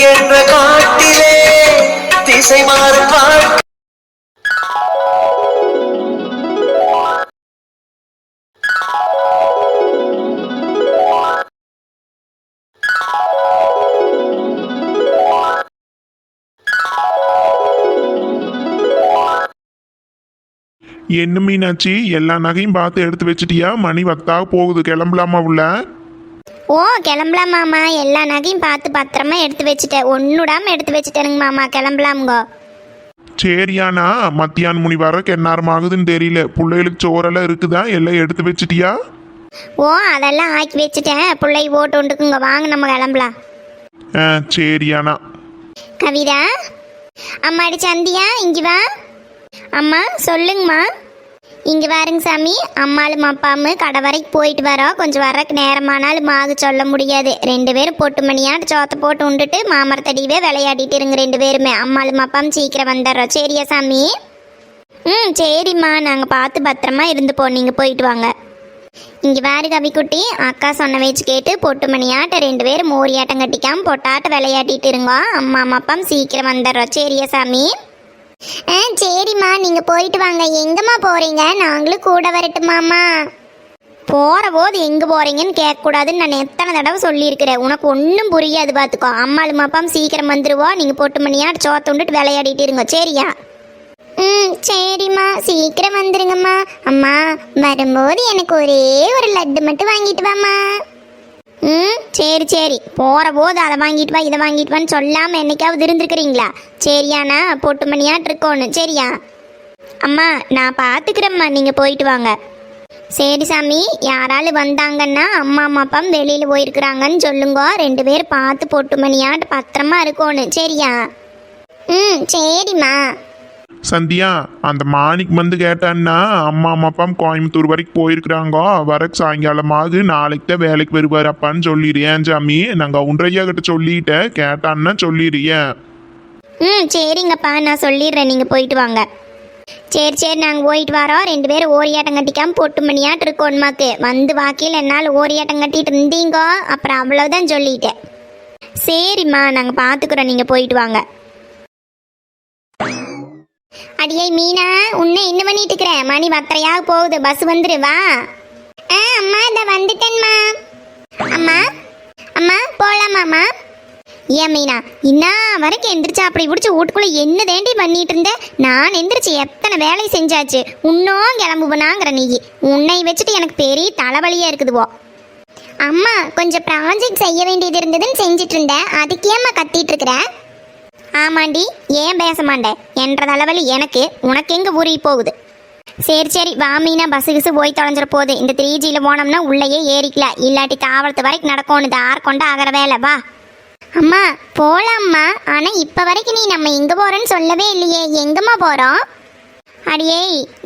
என்ற காட்டிலே திசை மாறும் வாழ்க்கை. என்ன மீனாச்சி எல்லா நகையும் பார்த்து எடுத்து வச்சிட்டியா? மணி வத்தாக போகுது. கிளம்பலாமா உள்ள? ஓ கிளம்பலாம் மாமா. எல்லா நகையும் பார்த்து பத்திரமா எடுத்து வச்சுட்டேன். ஒன்றுடாம எடுத்து வச்சுட்டேனுங்க மாமா. கிளம்பலாமுங்கோ. சரியானா? மத்தியானம் மணி வரக்கு எந்நேரம் ஆகுதுன்னு தெரியல. பிள்ளைகளுக்கு சோறெல்லாம் இருக்குதா? எல்லாம் எடுத்து வச்சிட்டியா? ஓ அதெல்லாம் ஆக்கி வச்சுட்டேன். பிள்ளை ஓட்டு உண்டுக்குங்க. வாங்க நம்ம கிளம்பலாம். ஆ சரியானா. கவிதா? அம்மாடி சந்தியா இங்க வா. அம்மா சொல்லுங்கம்மா. இங்கே வாருங்க சாமி. அம்மாளும் அப்பாவும் கடை வரைக்கும் போயிட்டு வரோம். கொஞ்சம் வரக்கு நேரமானாலும் மாக சொல்ல முடியாது. ரெண்டு பேரும் பொட்டு மணியாட்டு சோத்தை போட்டு உண்டுட்டு மாமரத்தடிவே விளையாடிட்டு இருங்க ரெண்டு பேருமே. அம்மாளும் அப்பாவும் சீக்கிரம் வந்துடுறோம். சரியா சாமி? ம் சரிம்மா. நாங்கள் பார்த்து பத்திரமா இருந்து போ நீங்கள் போயிட்டு வாங்க. இங்கே வாரு கவிக்குட்டி அக்கா சொன்ன வச்சு கேட்டு பொட்டு மணியாட்ட ரெண்டு பேரும் மோரியாட்டம் கட்டிக்காமல் பொட்டாட்ட விளையாடிட்டு இருங்கோ. அம்மா அம்மா அப்பா சீக்கிரம் வந்துடுறோம். சரியா சாமி? ஆ சரிம்மா. நீங்கள் போயிட்டு வாங்க. எங்கம்மா போகிறீங்க நாங்களும் கூட வரட்டுமாம்மா. போகிற போது எங்கே போகிறீங்கன்னு கேட்கக்கூடாதுன்னு நான் எத்தனை தடவை சொல்லியிருக்கிறேன். உனக்கு ஒன்றும் புரியாது பார்த்துக்கோ அம்மாளும் அப்பாவும் சீக்கிரம் வந்துடுவோம் நீங்கள் போட்டு மணியா சோத்த விட்டுட்டு விளையாடிட்டு இருங்க. சரியா? ம் சரிம்மா. சீக்கிரம் வந்துருங்கம்மா. அம்மா வரும்போது எனக்கு ஒரே ஒரு லட்டு மட்டும் வாங்கிட்டு வாம்மா. ம் சரி சரி. போகிற போது அதை வாங்கிட்டு வா இதை வாங்கிட்டு வான்னு சொல்லாமல் என்னைக்காவது இருந்திருக்கிறீங்களா? சரியாண்ணா பொட்டு மணியாட்டு இருக்கோன்னு. சரியா? அம்மா நான் பார்த்துக்கிறேம்மா. நீங்கள் போயிட்டு வாங்க. சரி சாமி. யாராலும் வந்தாங்கன்னா அம்மா அம்மா அப்பா வெளியில் போயிருக்கிறாங்கன்னு சொல்லுங்க. ரெண்டு பேர் பார்த்து பொட்டு மணியாட்டு பத்திரமா இருக்கணும் சரியா? ம் சரிம்மா. சந்தியா அந்த மாணிக் வந்து கேட்டான்னா அம்மா அம்மா அப்பா கோயம்புத்தூர் வரைக்கும் போயிருக்கிறாங்கோ. வரக்கு சாயங்காலமாவது நாளைக்கு தான் வேலைக்கு வருவார் அப்பான்னு சொல்லிடுறேன் சாமி நாங்கள் உன்றையா கிட்ட சொல்லிட்டேன். கேட்டான்னா சொல்லிடுறேன் ம் சரிங்கப்பா. நான் சொல்லிடுறேன். நீங்கள் போயிட்டு வாங்க. சரி சரி. நாங்கள் போயிட்டு வரோம். ரெண்டு பேரும் ஓரியாட்டம் கட்டிக்காம பொட்டு மணியாட்டு உண்மாக்கு. வந்து வாக்கில் என்னால் ஓரியாட்டம் கட்டிட்டு இருந்தீங்கோ. அப்புறம் அவ்வளோதான் சொல்லிட்டேன். சரிம்மா. நாங்கள் பார்த்துக்குறோம் நீங்கள் போயிட்டு வாங்க. அடியே மீனா உன்னை என்ன பண்ணிட்டு இருக்கிற? மணி பத்தரையாக போகுது பஸ் வந்துரு வா. ஆ அம்மா இதை வந்துட்டேன்மா அம்மா அம்மா போலாமாம்மா ஏன் மீனா இன்னா வரைக்கும் எந்திரிச்சு அப்படி பிடிச்சி வீட்டுக்குள்ளே என்ன தேண்டி பண்ணிட்டு இருந்த? நான் எந்திரிச்சு எத்தனை வேலை செஞ்சாச்சு? உன்னும் கிளம்புவனாங்கிற நீ. உன்னை வச்சுட்டு எனக்கு பெரிய தலைவலியாக இருக்குதுவோ அம்மா கொஞ்சம் ப்ராஜெக்ட் செய்ய வேண்டியது இருந்ததுன்னு செஞ்சுட்டு இருந்தேன் அதுக்கேம்மா கத்திட்டு இருக்கிறேன் ஆமாண்டி ஏன் பேச மாட்டேன் என்ற தலைவலி எனக்கு உனக்கு எங்க ஊறி போகுது? சரி சரி வாமினா பஸ்ஸு பஸ் கிசு போய் தொலைஞ்சிட போகுது இந்த த்ரீ ஜியில் போனோம்னா உள்ளேயே ஏறிக்கல. இல்லாட்டி தாவரத்து வரைக்கும் நடக்கணும் தார் கொண்டு ஆகிற வேலை வா. அம்மா போலாம்மா. ஆனால் இப்போ வரைக்கும் நீ நம்ம எங்கே போகிறோன்னு சொல்லவே இல்லையே. எங்கம்மா போகிறோம் அடியே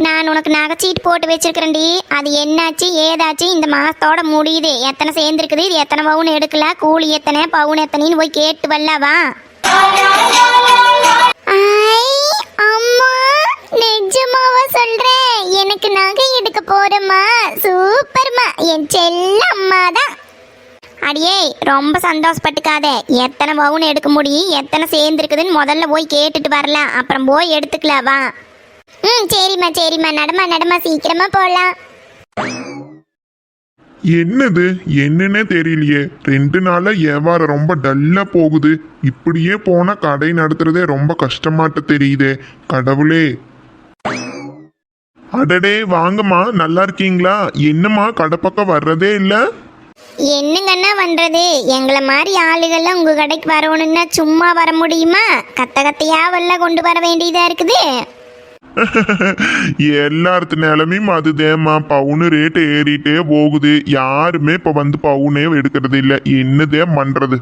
நான் உனக்கு நகைச்சீட்டு போட்டு வச்சிருக்கிறேன்டி. அது என்னாச்சு ஏதாச்சு? இந்த மாதத்தோட முடியுது. எத்தனை சேர்ந்துருக்குது? இது எத்தனை பவுன் எடுக்கல? கூலி எத்தனை? பவுன் எத்தனைன்னு போய் கேட்டு வரலவா எனக்கு நகை எடுக்க போறேம்மா. சூப்பர்மா. என் செல்ல அம்மா தான் அடியே ரொம்ப சந்தோஷப்பட்டுக்காத. எத்தனை பவுன் எடுக்க முடியும்? எத்தனை சேர்ந்துருக்குதுன்னு முதல்ல போய் கேட்டுட்டு வரலாம். அப்புறம் போய் எடுத்துக்கலாம் வா. ம் சரிம்மா சரிம்மா. நடமா நடமா. சீக்கிரமா போகலாம் என்னது? என்னன்னே தெரியலையே. ரெண்டு நாளா வியாபாரம் ரொம்ப டல்லா போகுது. இப்படியே போனா கடை நடத்துறதே ரொம்ப கஷ்டமாட்ட தெரியுதே. கடவுளே. அடடே வாங்கம்மா. நல்லா இருக்கீங்களா? என்னம்மா கடை பக்கம் வர்றதே இல்ல? என்னங்கண்ணா பண்றது? எங்களை மாதிரி ஆளுகள்லாம் உங்க கடைக்கு வரணும்னா சும்மா வர முடியுமா? கத்த கத்தையா வெள்ள கொண்டு வர வேண்டியதா இருக்குது. எல்லாத்து நிலமையும் அதுதேம்மா. பவுனு ரேட்டு ஏறிட்டே போகுது. யாருமே இப்போ வந்து பவுனே எடுக்கிறது இல்லை. என்னதே பண்ணுறது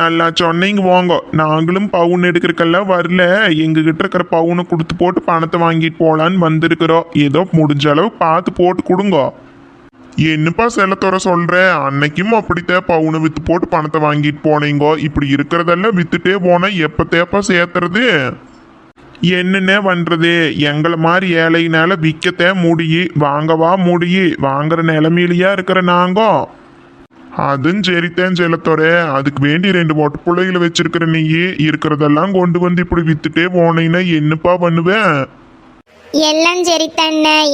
நல்லா சொன்னீங்க வாங்க. நாங்களும் பவுன் எடுக்கிறக்கெல்லாம் வரல. எங்ககிட்ட இருக்கிற பவுனை கொடுத்து போட்டு பணத்தை வாங்கிட்டு போகலான்னு வந்திருக்கிறோம். ஏதோ முடிஞ்ச அளவு பார்த்து போட்டு கொடுங்க. என்னப்பா செலத்துறை சொல்கிறேன் அன்னைக்கும் அப்படித்தான் பவுனை விற்று போட்டு பணத்தை வாங்கிட்டு போனீங்கோ. இப்படி இருக்கிறதெல்லாம் விற்றுட்டே போனால் எப்போ தேப்பா சேர்த்துறது? என்னென்ன பண்ணுறது எங்களை மாதிரி ஏழையினால விற்கத்தே முடியு வாங்கவா முடியு வாங்குற நிலமையிலையா இருக்கிற நாங்கோ? அதுவும் சரித்தேன் செல்லத்தோரே அதுக்கு வேண்டி ரெண்டு மொட்டை பிள்ளைகளை வச்சிருக்கிற நீயே இருக்கிறதெல்லாம் கொண்டு வந்து இப்படி வித்துட்டே போனீங்கன்னா என்னப்பா பண்ணுவேன் எல்லாம் சரி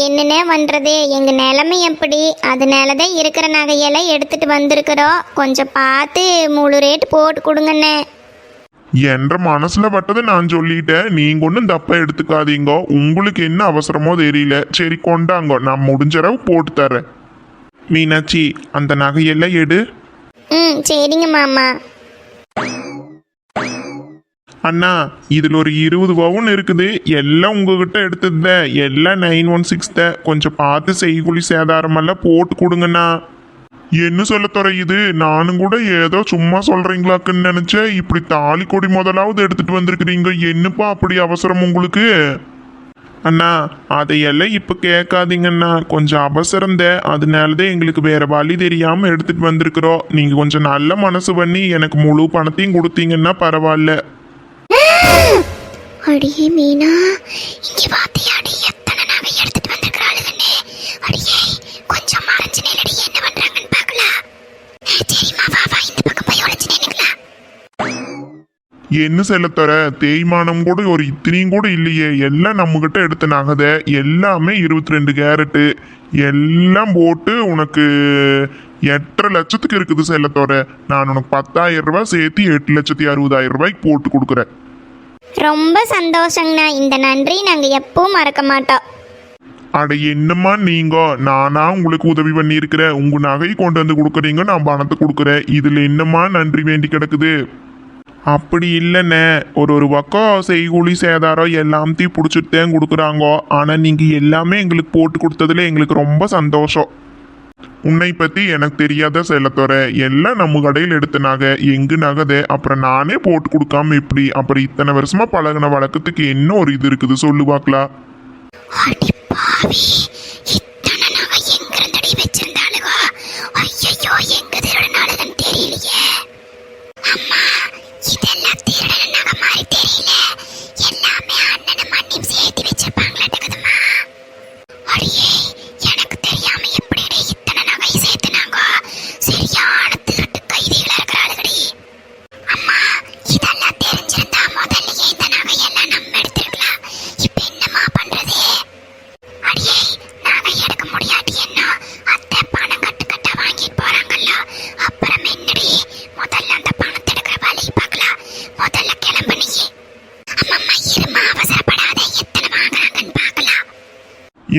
என்னென்ன பண்ணுறது எங்கள் நிலமை எப்படி? அதனால தான் இருக்கிற நகையெல்லாம் எடுத்துட்டு வந்திருக்கிறோம். கொஞ்சம் பார்த்து முழு ரேட் போட்டு கொடுங்கண்ணே என்ற மனசுல பட்டதை நான் சொல்லிட்டேன். நீங்க ஒன்றும் தப்பா எடுத்துக்காதீங்க. உங்களுக்கு என்ன அவசரமோ தெரியல. சரி கொண்டாங்க. நான் முடிஞ்ச அளவு போட்டு தரேன் மீனாட்சி அந்த நகையெல்லாம் எடு. ம் சரிங்க மாமா. அண்ணா இதுல ஒரு இருபது பவுன் இருக்குது. எல்லாம் உங்ககிட்ட எடுத்தது எல்லாம் நைன் ஒன் சிக்ஸ் கொஞ்சம் பார்த்து செய்குழி சேதாரமெல்லாம் போட்டு கொடுங்கண்ணா. என்ன சொல்ல துறை நானும் கூட ஏதோ சும்மா சொல்றீங்களாக்குன்னு நினைச்சேன். இப்படி தாலி கொடி முதலாவது எடுத்துட்டு வந்திருக்கிறீங்க. என்னப்பா அப்படி அவசரம் உங்களுக்கு? அண்ணா அதையெல்லாம் இப்ப கேட்காதீங்கண்ணா கொஞ்சம் அவசரந்த அதனாலதான் எங்களுக்கு வேற வழி தெரியாம எடுத்துட்டு வந்திருக்கிறோம். நீங்க கொஞ்சம் நல்ல மனசு பண்ணி எனக்கு முழு பணத்தையும் கொடுத்தீங்கன்னா பரவாயில்ல. அடியே மீனா இங்கே வா எத்தனை நகை எடுத்துட்டு வந்திருக்கிறாளுங்கண்ணே அடியே கொஞ்சம் மறைஞ்சு நிலடி என்ன பண்ணுறாங்கன்னு பார்க்கலாம் சரிம்மா பக்கம் போய் ஒளிஞ்சு நின்னுக்கலாம் என்ன செல்லத்தர தேய்மானம் கூட ஒரு இத்தனையும் கூட இல்லையே. எல்லாம் நம்மகிட்ட எடுத்த நகதை. எல்லாமே இருபத்தி ரெண்டு கேரட்டு. எல்லாம் போட்டு உனக்கு எட்டரை லட்சத்துக்கு இருக்குது செல்லத்தோர நான் உனக்கு பத்தாயிரம் ரூபாய் சேர்த்து எட்டு லட்சத்தி அறுபதாயிரம் ரூபாய்க்கு போட்டு கொடுக்குறேன். ரொம்ப சந்தோஷங்கண்ணா. இந்த நன்றி நாங்கள் எப்பவும் மறக்க மாட்டோம். அட என்னம்மா நீங்க? நானா உங்களுக்கு உதவி பண்ணியிருக்கிறேன் உங்க நகை கொண்டு வந்து கொடுக்குறீங்க நான் பணத்தை கொடுக்குறேன். இதுல என்னம்மா நன்றி வேண்டி கிடக்குது? அப்படி இல்லைண்ணே. ஒரு ஒரு பக்கம் செய்கூலி சேதாரம் எல்லாத்தையும் பிடிச்சிட்டு தான் கொடுக்குறாங்க. ஆனால் நீங்கள் எல்லாமே எங்களுக்கு போட்டு கொடுத்ததுல எங்களுக்கு ரொம்ப சந்தோஷம். உன்னை பற்றி எனக்கு தெரியாத செல்லத்துறை எல்லாம் நம்ம கடையில் எடுத்த நகை எங்கு நகதை. அப்புறம் நானே போட்டு கொடுக்காம இப்படி அப்புறம் இத்தனை வருஷமாக பழகின வழக்கத்துக்கு என்ன ஒரு இது இருக்குது? சொல்லு பார்க்கலாம். அடி பாவி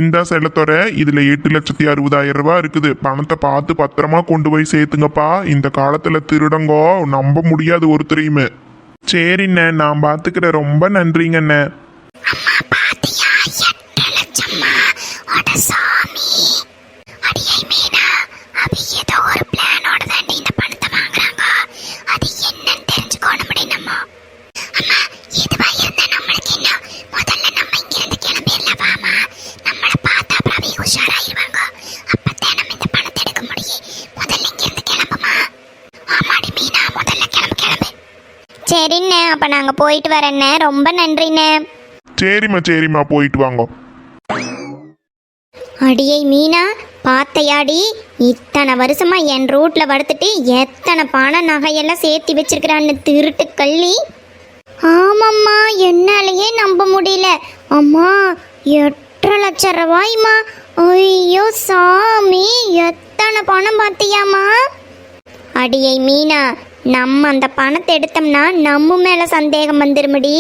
இந்த செல்லத்தொர இதுல எட்டு லட்சத்தி அறுபதாயிரம் ரூபாய் இருக்குது. பணத்தை பார்த்து பத்திரமா கொண்டு போய் சேர்த்துங்கப்பா. இந்த காலத்துல திருடங்கோ நம்ப முடியாது ஒருத்தரையுமே. சரிண்ணே நான் பாத்துக்கிறேன். ரொம்ப நன்றிங்கண்ணே. சாமி. அடியை மீனா அது ஏதோ ஒரு பிளானோட தாண்டி இந்த பணத்தை வாங்குறாங்க அது என்னன்னு தெரிஞ்சுக்கணும் நம்ம அம்மா எதுவா இருந்தா நம்மளுக்கு என்ன முதல்ல நம்ம இங்கிருந்து கிளம்பிடலாம் வாமா அவங்க உஷாராயிருவாங்க அப்பதான் நம்ம இந்த பணத்தை எடுக்க முடியும் முதல்ல இங்கிருந்து கிளம்புமா? ஆமாடி மீனா முதல்ல கிளம்பு கிளம்பு. சரிண்ணே அப்ப நாங்க போயிட்டு வரேண்ணே. ரொம்ப நன்றிண்ணே. சரிம்மா சரிம்மா போயிட்டு வாங்க. அடியை மீனா பார்த்தையாடி இத்தனை வருஷமா என் ரூட்ல படுத்துட்டு எத்தனை பண நகையெல்லாம் சேர்த்து வச்சிருக்கிறான்னு திருட்டு கள்ளி. ஆமாம்மா என்னாலேயே நம்ப முடியல. அம்மா எட்டரை லட்சம் ரூபாய்மா ஐயோ சாமி எத்தனை பணம் பார்த்தியாம்மா? அடியை மீனா நம்ம அந்த பணத்தை எடுத்தோம்னா நம்ம மேலே சந்தேகம் வந்துருமடி.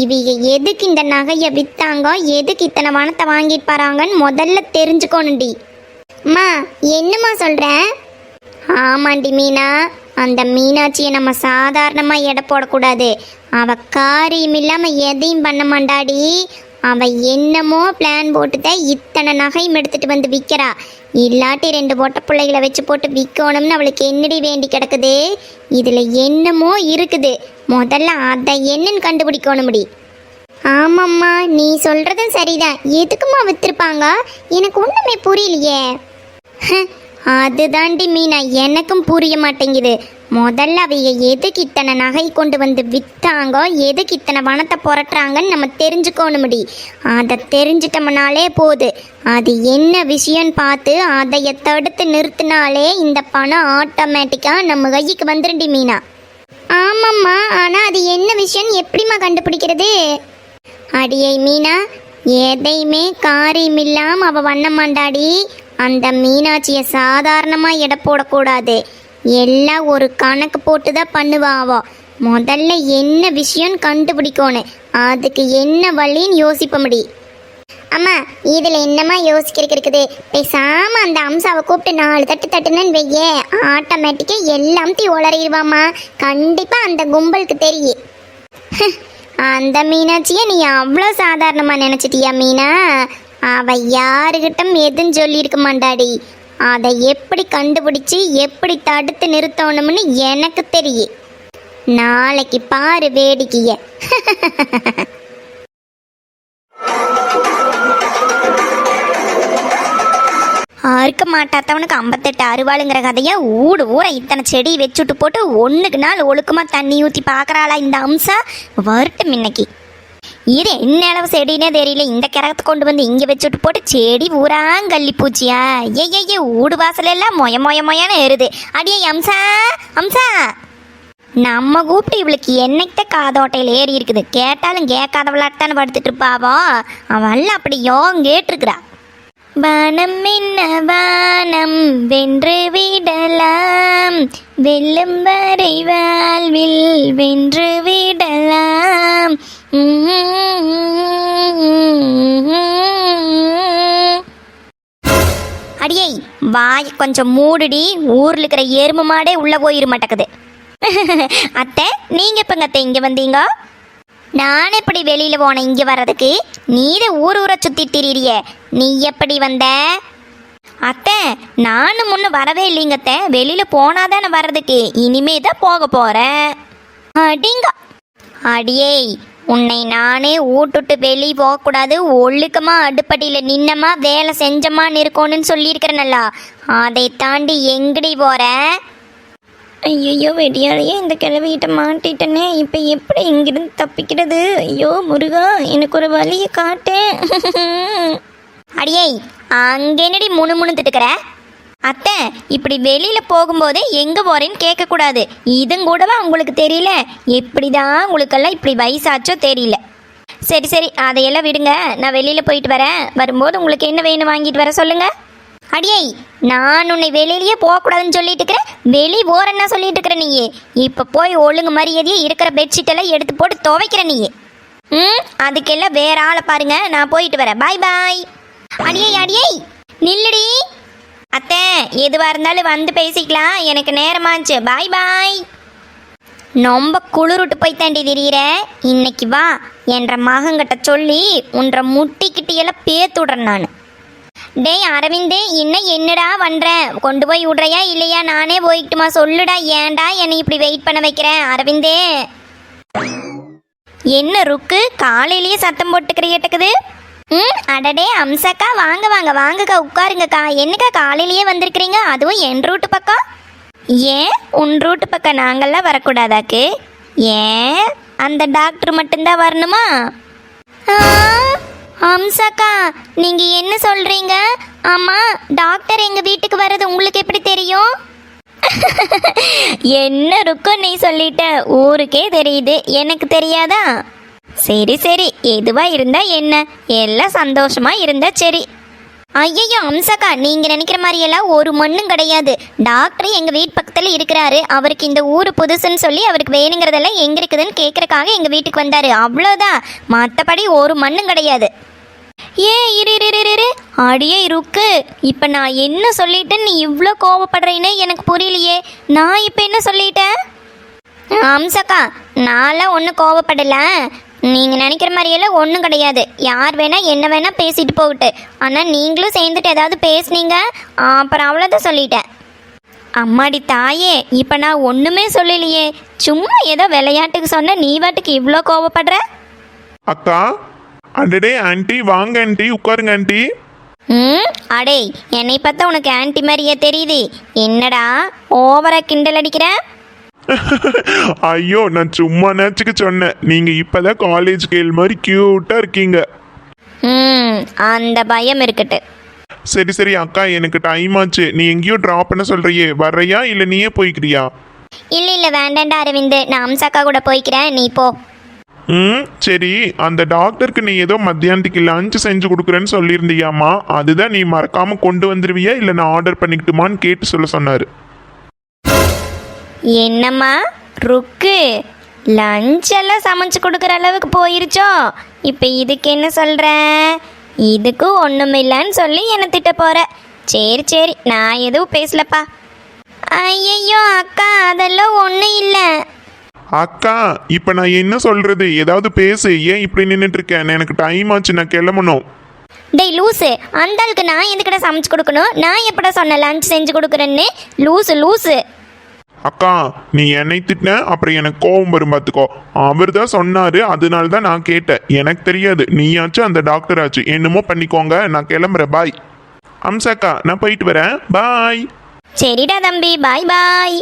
இவங்க எதுக்கு இந்த நகையை விற்றாங்க எதுக்கு இத்தனை பணத்தை வாங்கிட்டு போறாங்கன்னு முதல்ல தெரிஞ்சுக்கணும்டி. அம்மா என்னம்மா சொல்கிற ஆமாண்டி மீனா அந்த மீனாட்சியை நம்ம சாதாரணமாக எடை போடக்கூடாது. அவள் காரியம் இல்லாமல் எதையும் பண்ண மாட்டாடி. அவள் என்னமோ பிளான் போட்டுதான் இத்தனை நகையும் எடுத்துட்டு வந்து விற்கிறா இல்லாட்டி ரெண்டு பொட்ட பிள்ளைகளை வச்சு போட்டு விற்கணும்னு அவளுக்கு என்னடி வேண்டி கிடக்குது? இதில் என்னமோ இருக்குது. முதல்ல அதை என்னன்னு கண்டுபிடிக்கணும்டி. ஆமாம்மா நீ சொல்கிறதும் சரிதான். எதுக்குமா விற்றுருப்பாங்க எனக்கு ஒன்றுமே புரியலையே. ஹ, அதுதாண்டி மீனா எனக்கும் புரிய மாட்டேங்குது. முதல்ல அவங்க எதுக்கு இத்தனை நகை கொண்டு வந்து விற்றாங்க எதுக்கு இத்தனை பணத்தை புரட்டுறாங்கன்னு நம்ம தெரிஞ்சுக்கணுமுடி. அதை தெரிஞ்சிட்டோம்னாலே போது. அது என்ன விஷயம்னு பார்த்து அதைய தடுத்து நிறுத்தினாலே இந்த பணம் ஆட்டோமேட்டிக்காக நம்ம கைக்கு வந்துருண்டி மீனா. ஆமாம்மா ஆனால் அது என்ன விஷயம்னு எப்படிம்மா கண்டுபிடிக்கிறது? அடியை மீனா எதையுமே காரியமில்லாம இல்லாமல் அவள் மாண்டாடி அந்த மீனாட்சியை சாதாரணமா எடை போடக்கூடாது. எல்லாம் ஒரு கணக்கு போட்டு தான் பண்ணுவா முதல்ல என்ன விஷயம் கண்டுபிடிக்கணும். அதுக்கு என்ன வழின்னு யோசிப்ப முடி. அம்மா இதில் என்னம்மா யோசிக்கிறதுக்கு இருக்குது? பேசாம அந்த அம்சாவை கூப்பிட்டு நாலு தட்டு தட்டுனன்னு வையே. ஆட்டோமேட்டிக்கா எல்லாத்தையும் உளறிடுவாம்மா கண்டிப்பாக அந்த கும்பலுக்கு தெரியும். அந்த மீனாட்சியை நீ அவ்வளோ சாதாரணமாக நினச்சிட்டியா மீனா? அவள் யாருகிட்டும் எதுவும் சொல்லியிருக்க மாட்டாடி அதை எப்படி கண்டுபிடிச்சு எப்படி தடுத்து நிறுத்தணும்னு எனக்கு தெரியும் நாளைக்கு பாரு வேடிக்கைய. அறுக்க மாட்டாத்தவனுக்கு ஐம்பத்தெட்டு அருவாளுங்கிற கதையை ஊடு ஊற இத்தனை செடி வச்சுட்டு போட்டு ஒன்றுக்கு நாள் ஒழுக்கமாக தண்ணி ஊற்றி பார்க்குறாளா இந்த அம்சா? வரட்டும் இன்னைக்கு. இது என்ன அளவு செடினே தெரியல. இந்த கிரகத்தை கொண்டு வந்து இங்கே வச்சுட்டு போட்டு செடி ஊராங்கல்லி பூச்சியா? ஏ ஏ ஏ ஊடு வாசல் எல்லாம் மொய மொய மொயன்னு ஏறுது. அடியே அம்சா அம்சா. நம்ம கூப்பிட்டு இவளுக்கு என்னைக்கிட்ட காதோட்டையில் ஏறி இருக்குது. கேட்டாலும் கேட்காதவளாட்டான்னு படுத்துட்டு இருப்பாவோ அவள் அப்படி யோகம் கேட்டிருக்கிறா. வானம் என்ன வானம் வென்று விடலாம். வெல்லும் வரை வாழ்வில் வென்று விடலாம். அடியை வாய் கொஞ்சம் மூடுடி. ஊர்ல இருக்கிற எரும மாடே உள்ள போயிட மாட்டேக்குது அத்தை நீங்க எப்போங்க அத்தை இங்க வந்தீங்க? நான் எப்படி வெளியில் போனேன் இங்கே வர்றதுக்கு? நீத ஊர் ஊரை சுற்றி திரியிறிய நீ எப்படி வந்த? அத்தை நானும் முன்ன வரவே இல்லைங்க அத்தை. போனாதானே வர்றதுக்கு. இனிமே தான் போக போகிறேன் அடிங்க. அடியே உன்னை நானே ஊட்டுட்டு வெளியே போகக்கூடாது. ஒழுக்கமா அடுப்படியில் நின்னமா வேலை செஞ்சமான்னு இருக்கணும்னு சொல்லியிருக்கிறேனல்லா. அதை தாண்டி எங்கடி போகிற ஐயோ வெடியாலையே இந்த கிழவிகிட்ட மாட்டிட்டனே இப்போ எப்படி இங்கிருந்து தப்பிக்கிறது? ஐயோ முருகா எனக்கு ஒரு வழியை காட்டேன் அடியே அங்கே என்னடி முணு முணுத்துட்டுக்கிற அத்தை இப்படி வெளியில் போகும்போதே எங்கே போகிறேன்னு கேட்கக்கூடாது. இதும் கூடவா உங்களுக்கு தெரியல? எப்படிதான் உங்களுக்கெல்லாம் இப்படி வயசாச்சோ தெரியல. சரி சரி அதையெல்லாம் விடுங்க. நான் வெளியில் போயிட்டு வரேன். வரும்போது உங்களுக்கு என்ன வேணும் வாங்கிட்டு வர சொல்லுங்கள் அடியை நான் உன்னை வெளியிலேயே போகக்கூடாதுன்னு சொல்லிட்டு இருக்கிறேன் வெளி போறேன்னா சொல்லிட்டு இருக்கிற நீயே. இப்போ போய் ஒழுங்கு மரியாதையே இருக்கிற பெட்ஷீட் எல்லாம் எடுத்து போட்டு துவைக்கிற நீயே. ம் அதுக்கெல்லாம் வேற ஆளை பாருங்க நான் போயிட்டு வரேன். பாய் பாய் அடியை அடியை நில்லுடி. அத்தை எதுவாக இருந்தாலும் வந்து பேசிக்கலாம். எனக்கு நேரமாச்சு. பாய் பாய் ரொம்ப குளிருட்டு போய் தாண்டி திரியிற. இன்னைக்கு வா என்ற மகங்கிட்ட சொல்லி உன்ற முட்டிக்கிட்டியெல்லாம் பேத்து விட்றேன் நான். டேய் அரவிந்து இன்னும் என்னடா பண்ணுறேன் கொண்டு போய் விடுறையா இல்லையா? நானே போய்கிட்டுமா சொல்லுடா ஏன்டா என்னை இப்படி வெயிட் பண்ண வைக்கிறேன் அரவிந்தே? என்ன ருக்கு? காலையிலேயே சத்தம் போட்டுக்கிறியட்டுக்குது ம் அடடே அம்சக்கா வாங்க வாங்க வாங்கக்கா உட்காருங்கக்கா. என்னக்கா காலையிலேயே வந்திருக்கிறீங்க? அதுவும் என் ரூட்டு பக்கம்? ஏன்? உன் ரூட்டு பக்கம் நாங்கள்லாம் வரக்கூடாதாக்கு? ஏன்? அந்த டாக்டர் மட்டும்தான் வரணுமா? ஆ, ஹம்சக்கா நீங்க என்ன சொல்றீங்க? ஆமா டாக்டர் எங்க வீட்டுக்கு வர்றது உங்களுக்கு எப்படி தெரியும்? என்ன இருக்கும் நீ சொல்லிட்ட? ஊருக்கே தெரியுது. எனக்கு தெரியாதா? சரி சரி. எதுவா இருந்தா என்ன? எல்லாம் சந்தோஷமா இருந்தா சரி. ஐயையோ அம்சக்கா நீங்க நினைக்கிற மாதிரியெல்லாம் ஒரு மண்ணும் கிடையாது. டாக்டர் எங்க வீட்டு பக்கத்துல இருக்கிறாரு. அவருக்கு இந்த ஊர் புதுசுன்னு சொல்லி அவருக்கு வேணுங்கிறதெல்லாம் எங்க இருக்குதுன்னு கேட்கறக்காக எங்க வீட்டுக்கு வந்தாரு. அவ்வளோதான் மற்றபடி ஒரு மண்ணும் கிடையாது. ஏ இரு இரு இரு, அடியே இருக்கு. இப்போ நான் என்ன சொல்லிட்டேன்னு நீ இவ்வளோ கோவப்படுறேன்னு எனக்கு புரியலையே. நான் இப்போ என்ன சொல்லிட்டேன்? அம்சக்கா நான்லாம் ஒன்றும் கோவப்படலை. நீங்கள் நினைக்கிற மாதிரியெல்லாம் ஒன்றும் கிடையாது. யார் வேணால் என்ன வேணால் பேசிட்டு போகட்டு. ஆனால் நீங்களும் சேர்ந்துட்டு ஏதாவது பேசுனீங்க? அப்புறம் அவ்வளோதான் சொல்லிட்டேன். அம்மாடி தாயே இப்போ நான் ஒன்றுமே சொல்லலையே. சும்மா ஏதோ விளையாட்டுக்கு சொன்ன நீ பாட்டுக்கு இவ்வளோ கோவப்படுற? அக்கா அடடே ஆண்டி வாங்க ஆண்டி உட்காருங்க ஆண்டி. ம் அடே என்னை பார்த்தா உனக்கு ஆன்ட்டி மாதிரியே தெரியுது. என்னடா ஓவரா கிண்டல் அடிக்கிற? ஐயோ நான் சும்மா நேச்சுக்கு சொன்னேன். நீங்க இப்பதான் காலேஜ் கேள் மாதிரி கியூட்டா இருக்கீங்க. ம் அந்த பயம் இருக்கட்டு. சரி சரி அக்கா எனக்கு டைம் ஆச்சு. நீ எங்கேயோ ட்ராப் பண்ண சொல்றியே. வர்றியா இல்ல நீயே போய்க்கிறியா? இல்லை இல்லை வேண்டாண்டா அரவிந்த். நான் அம்சாக்கா கூட போய்க்கிறேன். நீ போ. ம் சரி. அந்த டாக்டருக்கு நீ ஏதோ மத்தியானத்துக்கு லஞ்ச் செஞ்சு கொடுக்குறேன்னு சொல்லியிருந்தியாமா அதுதான் நீ மறக்காம கொண்டு வந்துருவியா? இல்லை நான் ஆர்டர் பண்ணிக்கிட்டுமான்னு கேட்டு சொல்ல சொன்னாரு. என்னம்மா? ருக்கு. லஞ்ச் எல்லாம் சமைச்சு கொடுக்குற அளவுக்கு போயிருச்சோ? இப்போ இதுக்கு என்ன சொல்கிற இதுக்கு ஒன்றும் இல்லைன்னு சொல்லி என்னை திட்ட போகிற சரி சரி நான் எதுவும் பேசலப்பா. ஐயையோ அக்கா அதெல்லாம் ஒன்றும் இல்லை. அக்கா இப்போ நான் என்ன சொல்றது? ஏதாவது பேசு. ஏன் இப்படி நின்றுட்டு இருக்கேன் எனக்கு டைம் ஆச்சு நான் கிளம்பணும். டேய் லூசு. அந்த ஆளுக்கு நான் எதுக்கடா சமைச்சு கொடுக்கணும்? நான் எப்படா சொன்னேன் லஞ்ச் செஞ்சு கொடுக்குறேன்னு? லூசு லூசு. அக்கா நீ என்னை திட்டின? அப்புறம் எனக்கு கோவம் வரும் பார்த்துக்கோ. அவர் தான் சொன்னாரு அதனால தான் நான் கேட்டேன். எனக்கு தெரியாது. நீயாச்சும் அந்த டாக்டர் ஆச்சு. என்னமோ பண்ணிக்கோங்க. நான் கிளம்புறேன். பாய் அம்சாக்கா நான் போயிட்டு வரேன். பாய் சரிடா தம்பி. பாய் பாய்